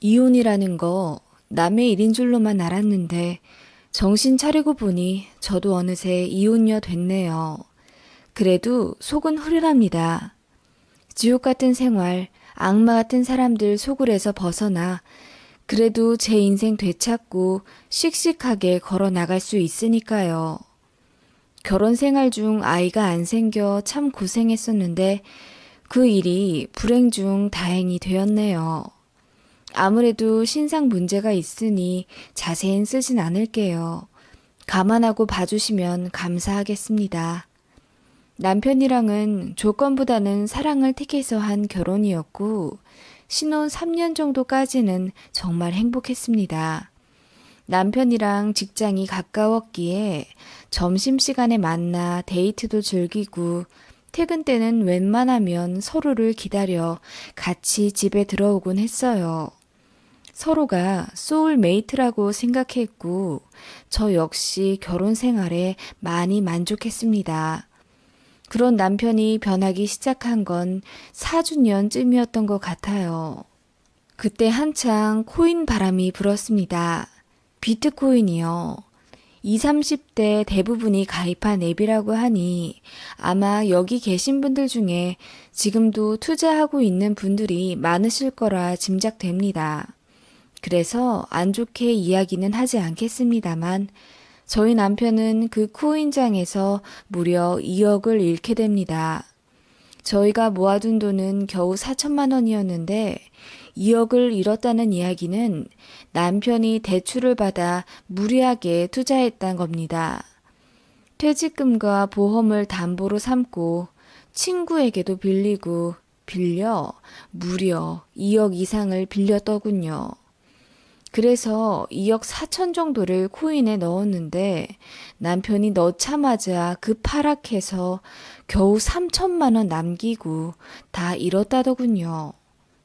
이혼이라는 거 남의 일인 줄로만 알았는데 정신 차리고 보니 저도 어느새 이혼녀 됐네요. 그래도 속은 후련합니다. 지옥 같은 생활, 악마 같은 사람들 속을에서 벗어나 그래도 제 인생 되찾고 씩씩하게 걸어 나갈 수 있으니까요. 결혼 생활 중 아이가 안 생겨 참 고생했었는데 그 일이 불행 중 다행이 되었네요. 아무래도 신상 문제가 있으니 자세히 쓰진 않을게요. 감안하고 봐주시면 감사하겠습니다. 남편이랑은 조건보다는 사랑을 택해서 한 결혼이었고, 신혼 3년 정도까지는 정말 행복했습니다. 남편이랑 직장이 가까웠기에 점심시간에 만나 데이트도 즐기고, 퇴근 때는 웬만하면 서로를 기다려 같이 집에 들어오곤 했어요. 서로가 소울메이트라고 생각했고, 저 역시 결혼 생활에 많이 만족했습니다. 그런 남편이 변하기 시작한 건 4주년쯤이었던 것 같아요. 그때 한창 코인 바람이 불었습니다. 비트코인이요. 20, 30대 대부분이 가입한 앱이라고 하니 아마 여기 계신 분들 중에 지금도 투자하고 있는 분들이 많으실 거라 짐작됩니다. 그래서 안 좋게 이야기는 하지 않겠습니다만 저희 남편은 그 코인장에서 무려 2억을 잃게 됩니다. 저희가 모아둔 돈은 겨우 4천만 원이었는데 2억을 잃었다는 이야기는 남편이 대출을 받아 무리하게 투자했단 겁니다. 퇴직금과 보험을 담보로 삼고 친구에게도 빌리고 빌려 무려 2억 이상을 빌렸더군요. 그래서 2억 4천 정도를 코인에 넣었는데 남편이 넣자마자 급하락해서 겨우 3천만 원 남기고 다 잃었다더군요.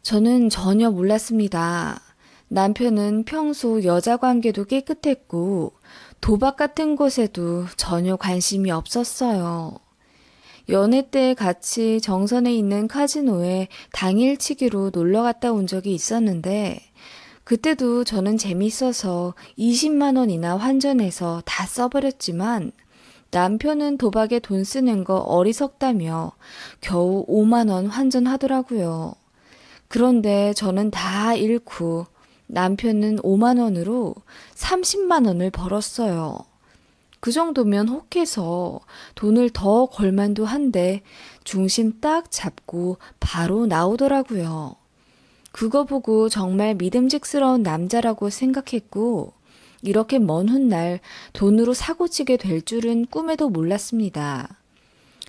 저는 전혀 몰랐습니다. 남편은 평소 여자 관계도 깨끗했고 도박 같은 것에도 전혀 관심이 없었어요. 연애 때 같이 정선에 있는 카지노에 당일치기로 놀러 갔다 온 적이 있었는데 그때도 저는 재밌어서 20만 원이나 환전해서 다 써버렸지만 남편은 도박에 돈 쓰는 거 어리석다며 겨우 5만 원 환전하더라고요. 그런데 저는 다 잃고 남편은 5만 원으로 30만 원을 벌었어요. 그 정도면 혹해서 돈을 더 걸만도 한데 중심 딱 잡고 바로 나오더라고요. 그거 보고 정말 믿음직스러운 남자라고 생각했고, 이렇게 먼 훗날 돈으로 사고치게 될 줄은 꿈에도 몰랐습니다.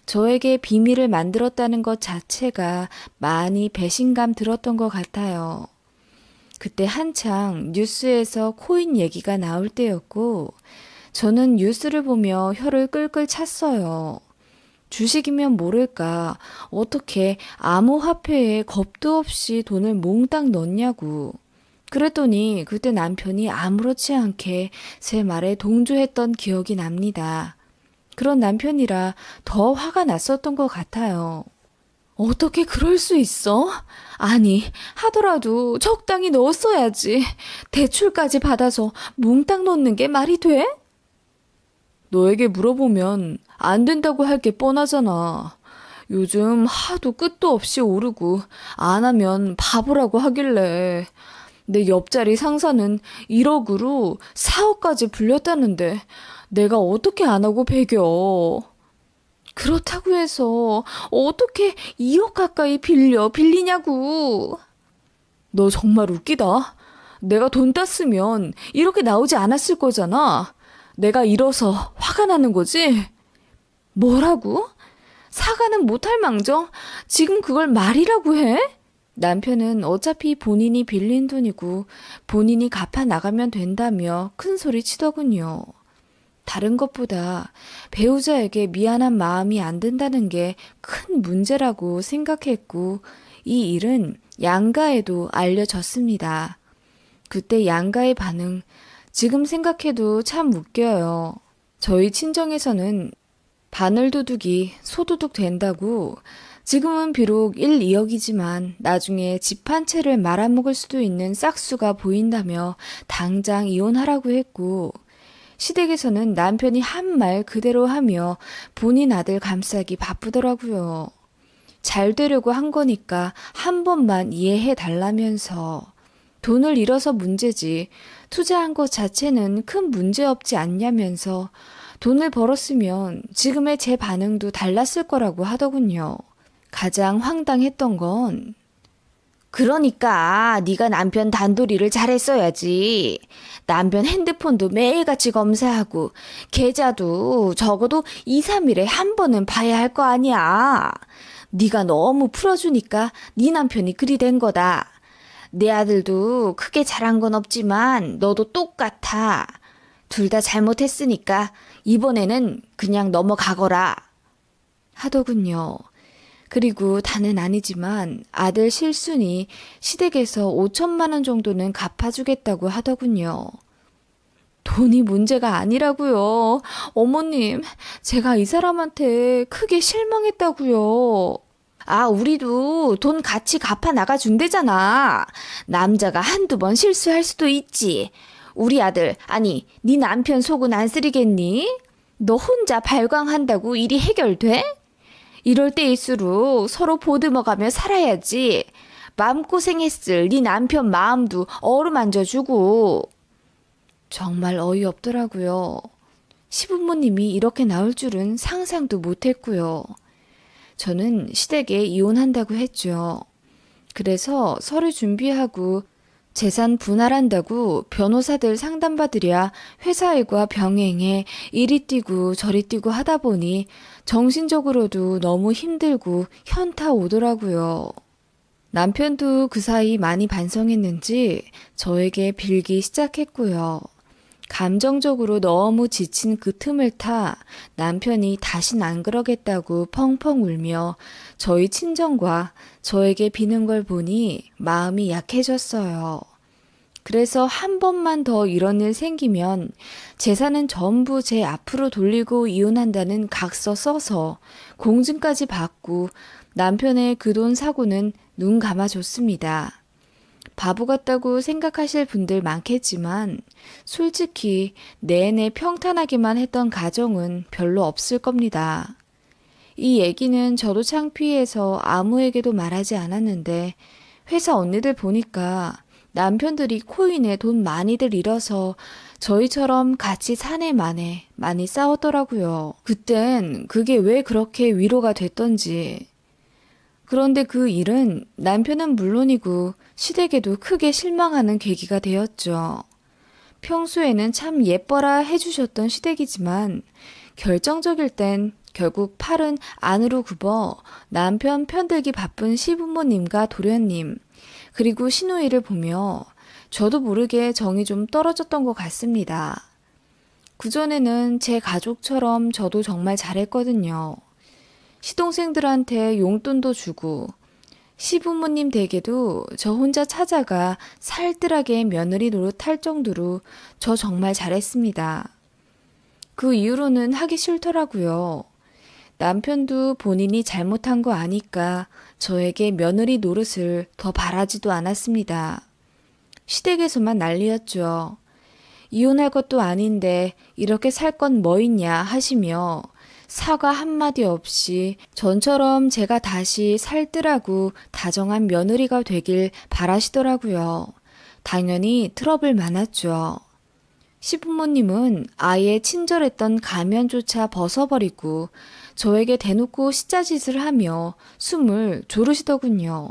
저에게 비밀을 만들었다는 것 자체가 많이 배신감 들었던 것 같아요. 그때 한창 뉴스에서 코인 얘기가 나올 때였고, 저는 뉴스를 보며 혀를 끌끌 찼어요. 주식이면 모를까. 어떻게 암호화폐에 겁도 없이 돈을 몽땅 넣냐고. 그랬더니 그때 남편이 아무렇지 않게 제 말에 동조했던 기억이 납니다. 그런 남편이라 더 화가 났었던 것 같아요. 어떻게 그럴 수 있어? 아니, 하더라도 적당히 넣었어야지. 대출까지 받아서 몽땅 넣는 게 말이 돼? 너에게 물어보면 안 된다고 할 게 뻔하잖아. 요즘 하도 끝도 없이 오르고 안 하면 바보라고 하길래 내 옆자리 상사는 1억으로 4억까지 불렸다는데 내가 어떻게 안 하고 배겨. 그렇다고 해서 어떻게 2억 가까이 빌려 빌리냐고. 너 정말 웃기다. 내가 돈 땄으면 이렇게 나오지 않았을 거잖아. 내가 잃어서 화가 나는 거지? 뭐라고? 사과는 못할 망정? 지금 그걸 말이라고 해? 남편은 어차피 본인이 빌린 돈이고 본인이 갚아 나가면 된다며 큰 소리 치더군요. 다른 것보다 배우자에게 미안한 마음이 안 든다는 게 큰 문제라고 생각했고 이 일은 양가에도 알려졌습니다. 그때 양가의 반응 지금 생각해도 참 웃겨요. 저희 친정에서는 바늘도둑이 소도둑 된다고. 지금은 비록 1, 2억이지만 나중에 집 한 채를 말아먹을 수도 있는 싹수가 보인다며 당장 이혼하라고 했고 시댁에서는 남편이 한 말 그대로 하며 본인 아들 감싸기 바쁘더라고요. 잘 되려고 한 거니까 한 번만 이해해 달라면서. 돈을 잃어서 문제지. 투자한 것 자체는 큰 문제 없지 않냐면서 돈을 벌었으면 지금의 제 반응도 달랐을 거라고 하더군요. 가장 황당했던 건 그러니까 네가 남편 단도리를 잘했어야지. 남편 핸드폰도 매일같이 검사하고 계좌도 적어도 2, 3일에 한 번은 봐야 할 거 아니야. 네가 너무 풀어주니까 네 남편이 그리 된 거다. 내 아들도 크게 잘한 건 없지만 너도 똑같아. 둘 다 잘못했으니까 이번에는 그냥 넘어가거라. 하더군요. 그리고 다는 아니지만 아들 실순이 시댁에서 5천만 원 정도는 갚아주겠다고 하더군요. 돈이 문제가 아니라고요. 어머님, 제가 이 사람한테 크게 실망했다고요. 아, 우리도 돈 같이 갚아 나가 준대잖아. 남자가 한두 번 실수할 수도 있지. 우리 아들, 아니, 네 남편 속은 안 쓰리겠니? 너 혼자 발광한다고 일이 해결돼? 이럴 때일수록 서로 보듬어가며 살아야지. 마음고생했을 네 남편 마음도 어루만져주고. 정말 어이없더라고요. 시부모님이 이렇게 나올 줄은 상상도 못했고요. 저는 시댁에 이혼한다고 했죠. 그래서 서류 준비하고 재산 분할한다고 변호사들 상담받으랴 회사 일과 병행해 이리 뛰고 저리 뛰고 하다 보니 정신적으로도 너무 힘들고 현타 오더라고요. 남편도 그 사이 많이 반성했는지 저에게 빌기 시작했고요. 감정적으로 너무 지친 그 틈을 타 남편이 다신 안 그러겠다고 펑펑 울며 저희 친정과 저에게 비는 걸 보니 마음이 약해졌어요. 그래서 한 번만 더 이런 일 생기면 재산은 전부 제 앞으로 돌리고 이혼한다는 각서 써서 공증까지 받고 남편의 그 돈 사고는 눈 감아줬습니다. 바보 같다고 생각하실 분들 많겠지만 솔직히 내내 평탄하기만 했던 가정은 별로 없을 겁니다. 이 얘기는 저도 창피해서 아무에게도 말하지 않았는데 회사 언니들 보니까 남편들이 코인에 돈 많이들 잃어서 저희처럼 같이 사내 만에 많이 싸웠더라고요. 그땐 그게 왜 그렇게 위로가 됐던지. 그런데 그 일은 남편은 물론이고 시댁에도 크게 실망하는 계기가 되었죠. 평소에는 참 예뻐라 해주셨던 시댁이지만 결정적일 땐 결국 팔은 안으로 굽어 남편 편들기 바쁜 시부모님과 도련님, 그리고 시누이를 보며 저도 모르게 정이 좀 떨어졌던 것 같습니다. 그전에는 제 가족처럼 저도 정말 잘했거든요. 시동생들한테 용돈도 주고, 시부모님 댁에도 저 혼자 찾아가 살뜰하게 며느리 노릇할 정도로 저 정말 잘했습니다. 그 이후로는 하기 싫더라고요. 남편도 본인이 잘못한 거 아니까 저에게 며느리 노릇을 더 바라지도 않았습니다. 시댁에서만 난리였죠. 이혼할 것도 아닌데 이렇게 살 건 뭐 있냐 하시며 사과 한마디 없이 전처럼 제가 다시 살뜰하고 다정한 며느리가 되길 바라시더라고요. 당연히 트러블 많았죠. 시부모님은 아예 친절했던 가면조차 벗어버리고 저에게 대놓고 시자짓을 하며 숨을 조르시더군요.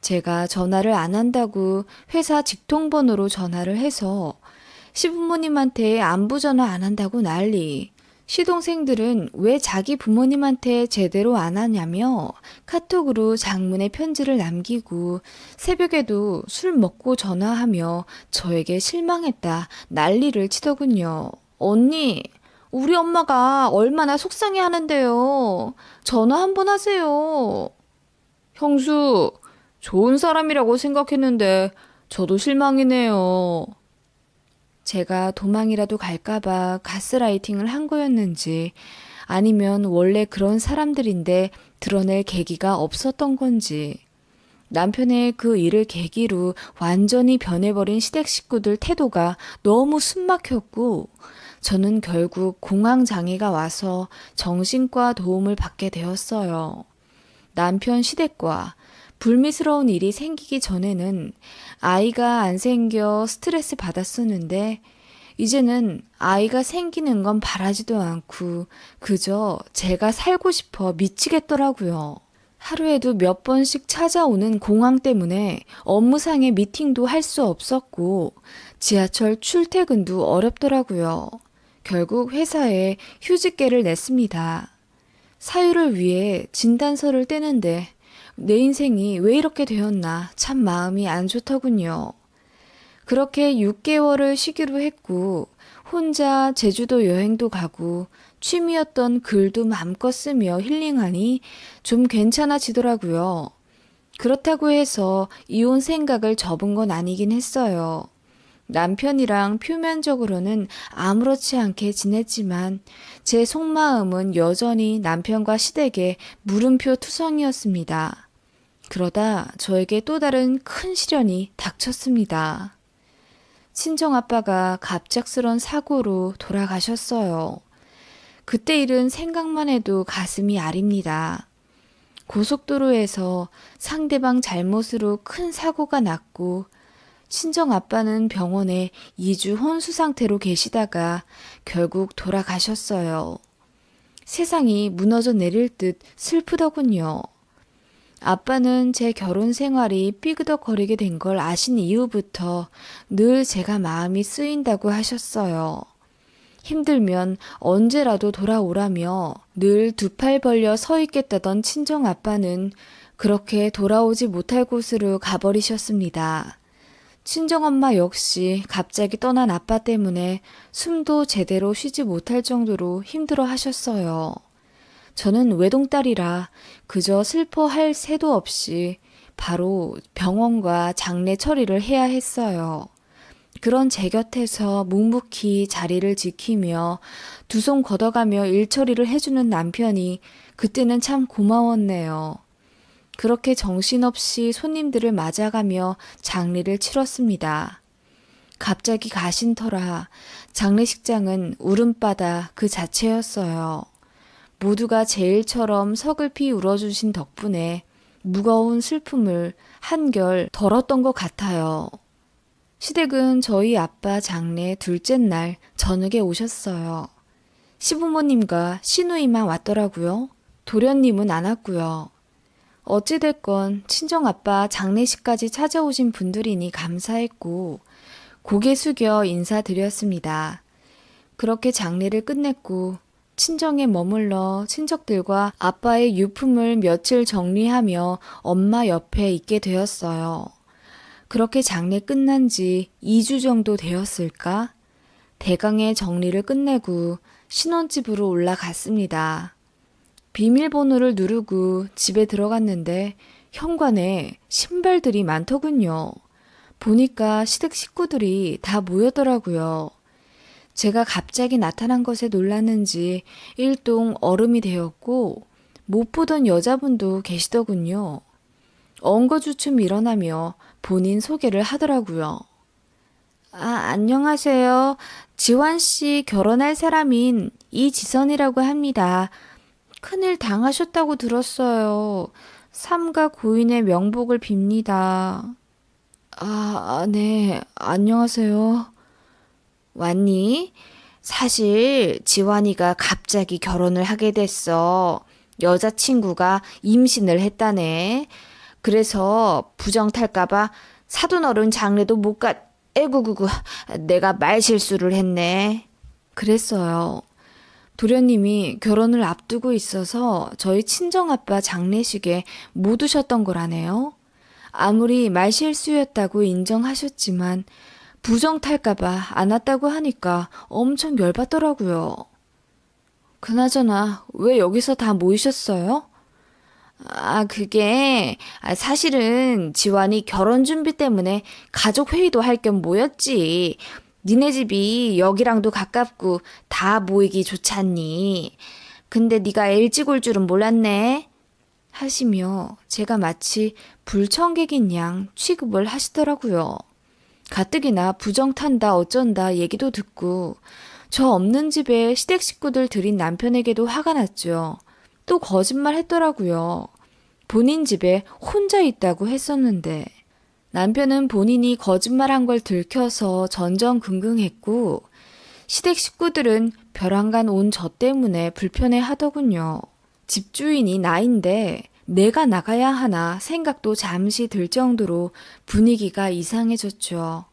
제가 전화를 안 한다고 회사 직통번호로 전화를 해서 시부모님한테 안부 전화 안 한다고 난리. 시동생들은 왜 자기 부모님한테 제대로 안 하냐며 카톡으로 장문의 편지를 남기고 새벽에도 술 먹고 전화하며 저에게 실망했다 난리를 치더군요. 언니, 우리 엄마가 얼마나 속상해 하는데요. 전화 한 번 하세요. 형수, 좋은 사람이라고 생각했는데 저도 실망이네요. 제가 도망이라도 갈까봐 가스라이팅을 한 거였는지 아니면 원래 그런 사람들인데 드러낼 계기가 없었던 건지. 남편의 그 일을 계기로 완전히 변해버린 시댁 식구들 태도가 너무 숨막혔고, 저는 결국 공황장애가 와서 정신과 도움을 받게 되었어요. 남편 시댁과 불미스러운 일이 생기기 전에는 아이가 안 생겨 스트레스 받았었는데, 이제는 아이가 생기는 건 바라지도 않고 그저 제가 살고 싶어 미치겠더라고요. 하루에도 몇 번씩 찾아오는 공황 때문에 업무상의 미팅도 할 수 없었고 지하철 출퇴근도 어렵더라고요. 결국 회사에 휴직계를 냈습니다. 사유를 위해 진단서를 떼는데 내 인생이 왜 이렇게 되었나 참 마음이 안 좋더군요. 그렇게 6개월을 쉬기로 했고, 혼자 제주도 여행도 가고, 취미였던 글도 마음껏 쓰며 힐링하니 좀 괜찮아지더라고요. 그렇다고 해서 이혼 생각을 접은 건 아니긴 했어요. 남편이랑 표면적으로는 아무렇지 않게 지냈지만 제 속마음은 여전히 남편과 시댁에 물음표 투성이었습니다. 그러다 저에게 또 다른 큰 시련이 닥쳤습니다. 친정 아빠가 갑작스런 사고로 돌아가셨어요. 그때 일은 생각만 해도 가슴이 아립니다. 고속도로에서 상대방 잘못으로 큰 사고가 났고, 친정 아빠는 병원에 2주 혼수 상태로 계시다가 결국 돌아가셨어요. 세상이 무너져 내릴 듯 슬프더군요. 아빠는 제 결혼 생활이 삐그덕거리게 된 걸 아신 이후부터 늘 제가 마음이 쓰인다고 하셨어요. 힘들면 언제라도 돌아오라며 늘 두 팔 벌려 서 있겠다던 친정 아빠는 그렇게 돌아오지 못할 곳으로 가버리셨습니다. 친정엄마 역시 갑자기 떠난 아빠 때문에 숨도 제대로 쉬지 못할 정도로 힘들어 하셨어요. 저는 외동딸이라 그저 슬퍼할 새도 없이 바로 병원과 장례 처리를 해야 했어요. 그런 제 곁에서 묵묵히 자리를 지키며 두 손 걷어가며 일 처리를 해주는 남편이 그때는 참 고마웠네요. 그렇게 정신없이 손님들을 맞아가며 장례를 치렀습니다. 갑자기 가신 터라 장례식장은 울음바다 그 자체였어요. 모두가 제 일처럼 서글피 울어주신 덕분에 무거운 슬픔을 한결 덜었던 것 같아요. 시댁은 저희 아빠 장례 둘째 날 저녁에 오셨어요. 시부모님과 시누이만 왔더라고요. 도련님은 안 왔고요. 어찌됐건 친정아빠 장례식까지 찾아오신 분들이니 감사했고 고개 숙여 인사드렸습니다. 그렇게 장례를 끝냈고 친정에 머물러 친척들과 아빠의 유품을 며칠 정리하며 엄마 옆에 있게 되었어요. 그렇게 장례 끝난 지 2주 정도 되었을까? 대강의 정리를 끝내고 신혼집으로 올라갔습니다. 비밀번호를 누르고 집에 들어갔는데 현관에 신발들이 많더군요. 보니까 시댁 식구들이 다 모였더라고요. 제가 갑자기 나타난 것에 놀랐는지 일동 얼음이 되었고 못 보던 여자분도 계시더군요. 엉거주춤 일어나며 본인 소개를 하더라고요. 아, 안녕하세요. 지환 씨 결혼할 사람인 이지선이라고 합니다. 큰일 당하셨다고 들었어요. 삼가 고인의 명복을 빕니다. 아, 아, 네. 안녕하세요. 왔니? 사실 지환이가 갑자기 결혼을 하게 됐어. 여자친구가 임신을 했다네. 그래서 부정 탈까봐 사돈 어른 장례도 못 가, 에구구구, 내가 말 실수를 했네. 그랬어요. 도련님이 결혼을 앞두고 있어서 저희 친정아빠 장례식에 못 오셨던 거라네요. 아무리 말 실수였다고 인정하셨지만 부정 탈까봐 안 왔다고 하니까 엄청 열받더라고요. 그나저나 왜 여기서 다 모이셨어요? 아, 그게 아, 사실은 지환이 결혼 준비 때문에 가족 회의도 할 겸 모였지. 니네 집이 여기랑도 가깝고 다 모이기 좋잖니. 근데 네가 일찍 올 줄은 몰랐네. 하시며 제가 마치 불청객인 양 취급을 하시더라고요. 가뜩이나 부정 탄다 어쩐다 얘기도 듣고 저 없는 집에 시댁 식구들 들인 남편에게도 화가 났죠. 또 거짓말 했더라고요. 본인 집에 혼자 있다고 했었는데 남편은 본인이 거짓말한 걸 들켜서 전전긍긍했고 시댁 식구들은 벼랑간 온 저 때문에 불편해 하더군요. 집주인이 나인데 내가 나가야 하나 생각도 잠시 들 정도로 분위기가 이상해졌죠.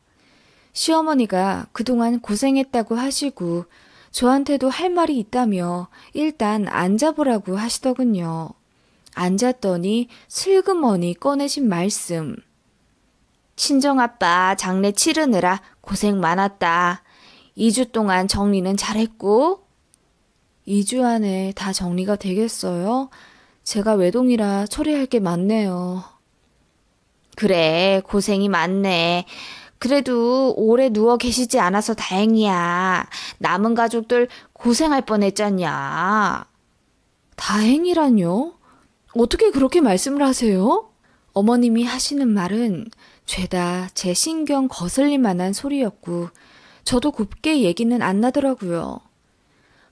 시어머니가 그동안 고생했다고 하시고 저한테도 할 말이 있다며 일단 앉아보라고 하시더군요. 앉았더니 슬그머니 꺼내신 말씀. 친정아빠 장례 치르느라 고생 많았다. 2주 동안 정리는 잘했고? 2주 안에 다 정리가 되겠어요? 제가 외동이라 처리할 게 많네요. 그래, 고생이 많네. 그래도 오래 누워 계시지 않아서 다행이야. 남은 가족들 고생할 뻔했잖냐. 다행이라뇨? 어떻게 그렇게 말씀을 하세요? 어머님이 하시는 말은 죄다 제 신경 거슬릴 만한 소리였고, 저도 곱게 얘기는 안 나더라고요.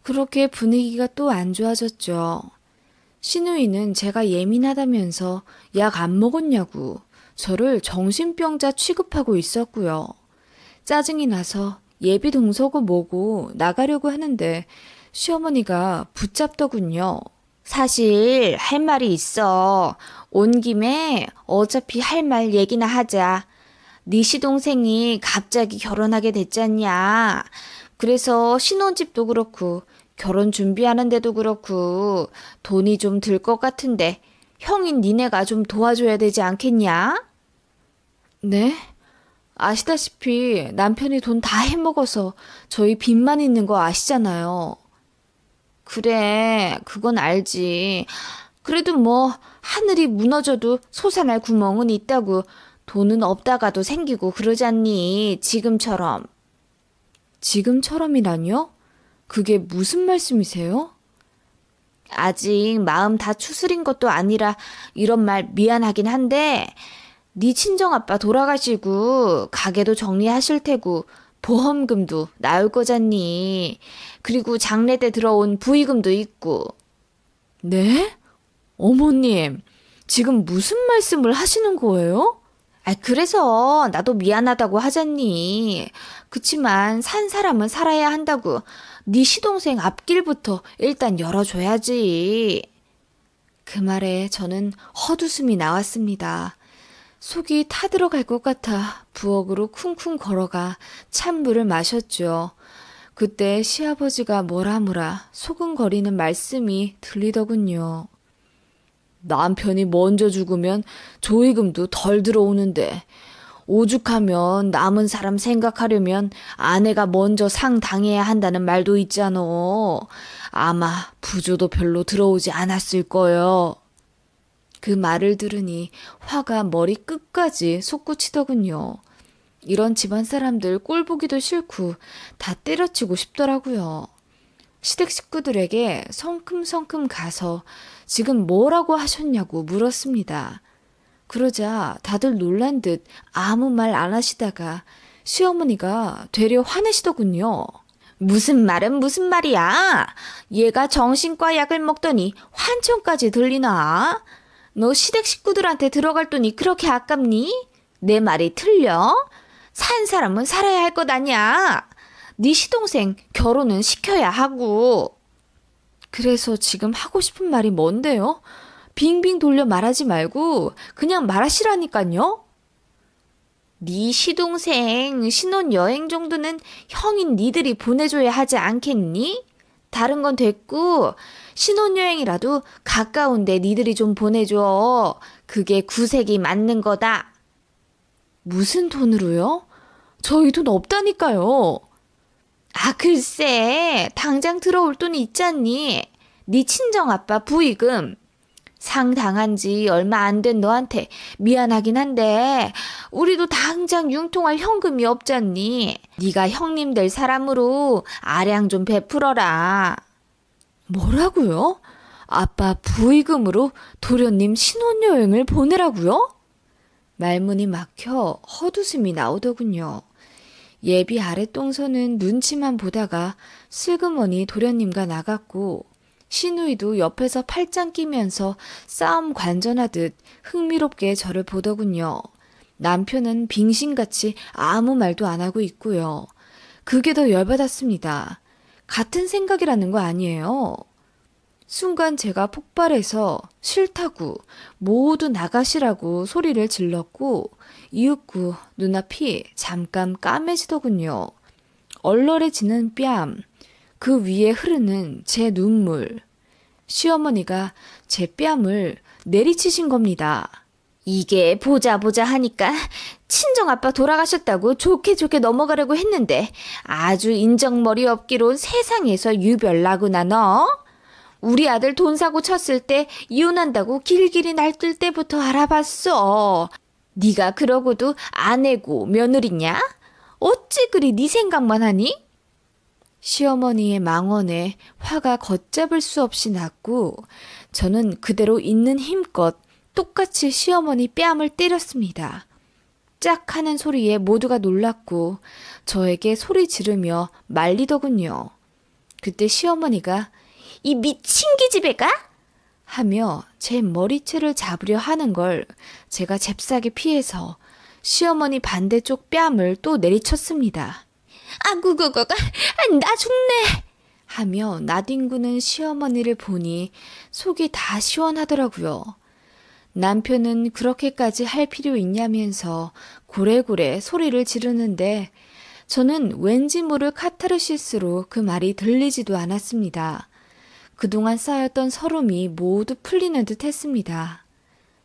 그렇게 분위기가 또 안 좋아졌죠. 신우이는 제가 예민하다면서 약 안 먹었냐고 저를 정신병자 취급하고 있었고요. 짜증이 나서 예비 동서고 뭐고 나가려고 하는데 시어머니가 붙잡더군요. 사실 할 말이 있어. 온 김에 어차피 할 말 얘기나 하자. 네 시동생이 갑자기 결혼하게 됐잖냐. 그래서 신혼집도 그렇고 결혼 준비하는데도 그렇고 돈이 좀 들 것 같은데 형인 니네가 좀 도와줘야 되지 않겠냐? 네? 아시다시피 남편이 돈 다 해먹어서 저희 빚만 있는 거 아시잖아요. 그래, 그건 알지. 그래도 뭐, 하늘이 무너져도 솟아날 구멍은 있다고 돈은 없다가도 생기고 그러잖니, 지금처럼. 지금처럼이라뇨? 그게 무슨 말씀이세요? 아직 마음 다 추스린 것도 아니라 이런 말 미안하긴 한데 네 친정 아빠 돌아가시고 가게도 정리하실 테고 보험금도 나올 거잖니. 그리고 장례 때 들어온 부의금도 있고. 네? 어머님, 지금 무슨 말씀을 하시는 거예요? 아, 그래서 나도 미안하다고 하잖니. 그치만 산 사람은 살아야 한다고. 네 시동생 앞길부터 일단 열어줘야지. 그 말에 저는 헛웃음이 나왔습니다. 속이 타들어갈 것 같아 부엌으로 쿵쿵 걸어가 찬물을 마셨죠. 그때 시아버지가 뭐라 뭐라 소근거리는 말씀이 들리더군요. 남편이 먼저 죽으면 조의금도 덜 들어오는데 오죽하면 남은 사람 생각하려면 아내가 먼저 상 당해야 한다는 말도 있잖아. 아마 부조도 별로 들어오지 않았을 거요. 그 말을 들으니 화가 머리 끝까지 솟구치더군요. 이런 집안 사람들 꼴 보기도 싫고 다 때려치고 싶더라고요. 시댁 식구들에게 성큼성큼 가서 지금 뭐라고 하셨냐고 물었습니다. 그러자 다들 놀란 듯 아무 말 안 하시다가 시어머니가 되려 화내시더군요. 무슨 말은 무슨 말이야? 얘가 정신과 약을 먹더니 환청까지 들리나? 너 시댁 식구들한테 들어갈 돈이 그렇게 아깝니? 내 말이 틀려? 산 사람은 살아야 할 것 아니야. 네 시동생 결혼은 시켜야 하고. 그래서 지금 하고 싶은 말이 뭔데요? 빙빙 돌려 말하지 말고 그냥 말하시라니까요. 네 시동생 신혼 여행 정도는 형인 니들이 보내줘야 하지 않겠니? 다른 건 됐고 신혼여행이라도 가까운데 니들이 좀 보내줘. 그게 구색이 맞는 거다. 무슨 돈으로요? 저희 돈 없다니까요. 아, 글쎄, 당장 들어올 돈이 있잖니. 네 친정 아빠 부의금. 상 당한 지 얼마 안 된 너한테 미안하긴 한데 우리도 당장 융통할 현금이 없잖니. 네가 형님 될 사람으로 아량 좀 베풀어라. 뭐라고요? 아빠 부의금으로 도련님 신혼여행을 보내라고요? 말문이 막혀 헛웃음이 나오더군요. 예비 아랫동서는 눈치만 보다가 슬그머니 도련님과 나갔고 신우이도 옆에서 팔짱 끼면서 싸움 관전하듯 흥미롭게 저를 보더군요. 남편은 빙신같이 아무 말도 안 하고 있고요. 그게 더 열받았습니다. 같은 생각이라는 거 아니에요. 순간 제가 폭발해서 싫다고 모두 나가시라고 소리를 질렀고 이윽고 눈앞이 잠깐 까매지더군요. 얼얼해지는 뺨, 그 위에 흐르는 제 눈물. 시어머니가 제 뺨을 내리치신 겁니다. 이게 보자 보자 하니까 친정 아빠 돌아가셨다고 좋게 좋게 넘어가려고 했는데 아주 인정머리 없기로 세상에서 유별나구나 너. 우리 아들 돈 사고 쳤을 때 이혼한다고 길길이 날뛸 때부터 알아봤어. 네가 그러고도 아내고 며느리냐? 어찌 그리 네 생각만 하니? 시어머니의 망언에 화가 걷잡을 수 없이 났고 저는 그대로 있는 힘껏 똑같이 시어머니 뺨을 때렸습니다. 짝 하는 소리에 모두가 놀랐고 저에게 소리 지르며 말리더군요. 그때 시어머니가 이 미친 기집애가? 하며 제 머리채를 잡으려 하는 걸 제가 잽싸게 피해서 시어머니 반대쪽 뺨을 또 내리쳤습니다. 아구구구가 나 죽네 하며 나뒹구는 시어머니를 보니 속이 다 시원하더라고요. 남편은 그렇게까지 할 필요 있냐면서 고래고래 소리를 지르는데 저는 왠지 모를 카타르시스로 그 말이 들리지도 않았습니다. 그동안 쌓였던 서름이 모두 풀리는 듯 했습니다.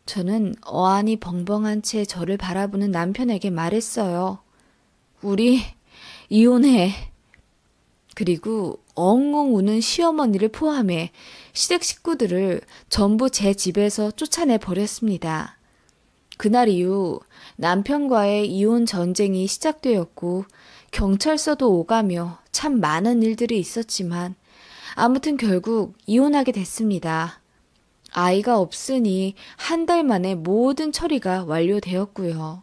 저는 어안이 벙벙한 채 저를 바라보는 남편에게 말했어요. 우리 이혼해. 그리고 엉엉 우는 시어머니를 포함해 시댁 식구들을 전부 제 집에서 쫓아내 버렸습니다. 그날 이후 남편과의 이혼 전쟁이 시작되었고 경찰서도 오가며 참 많은 일들이 있었지만 아무튼 결국 이혼하게 됐습니다. 아이가 없으니 한 달 만에 모든 처리가 완료되었고요.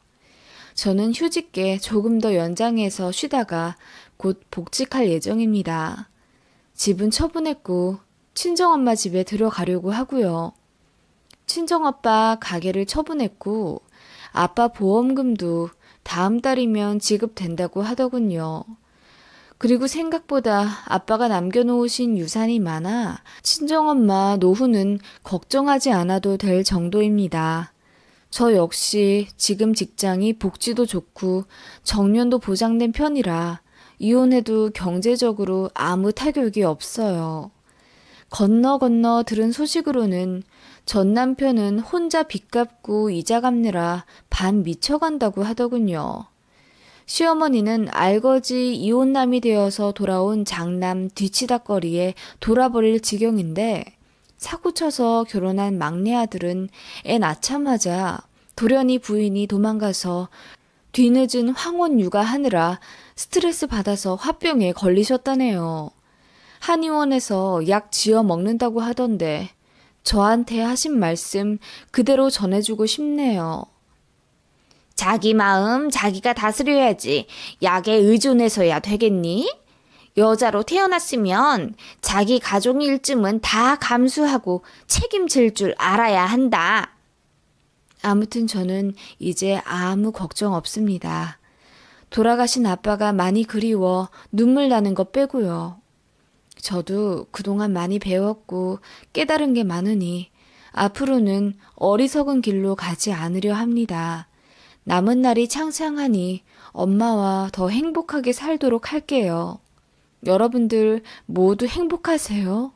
저는 휴직계 조금 더 연장해서 쉬다가 곧 복직할 예정입니다. 집은 처분했고 친정엄마 집에 들어가려고 하고요. 친정아빠 가게를 처분했고 아빠 보험금도 다음 달이면 지급된다고 하더군요. 그리고 생각보다 아빠가 남겨놓으신 유산이 많아 친정엄마 노후는 걱정하지 않아도 될 정도입니다. 저 역시 지금 직장이 복지도 좋고 정년도 보장된 편이라 이혼해도 경제적으로 아무 타격이 없어요. 건너 건너 들은 소식으로는 전 남편은 혼자 빚 갚고 이자 갚느라 반 미쳐간다고 하더군요. 시어머니는 알거지 이혼남이 되어서 돌아온 장남 뒤치다거리에 돌아버릴 지경인데 사고 쳐서 결혼한 막내 아들은 애 낳자마자 돌연히 부인이 도망가서 뒤늦은 황혼 육아하느라 스트레스 받아서 화병에 걸리셨다네요. 한의원에서 약 지어 먹는다고 하던데 저한테 하신 말씀 그대로 전해주고 싶네요. 자기 마음 자기가 다스려야지 약에 의존해서야 되겠니? 여자로 태어났으면 자기 가족 일쯤은 다 감수하고 책임질 줄 알아야 한다. 아무튼 저는 이제 아무 걱정 없습니다. 돌아가신 아빠가 많이 그리워 눈물 나는 것 빼고요. 저도 그동안 많이 배웠고 깨달은 게 많으니 앞으로는 어리석은 길로 가지 않으려 합니다. 남은 날이 창창하니 엄마와 더 행복하게 살도록 할게요. 여러분들 모두 행복하세요.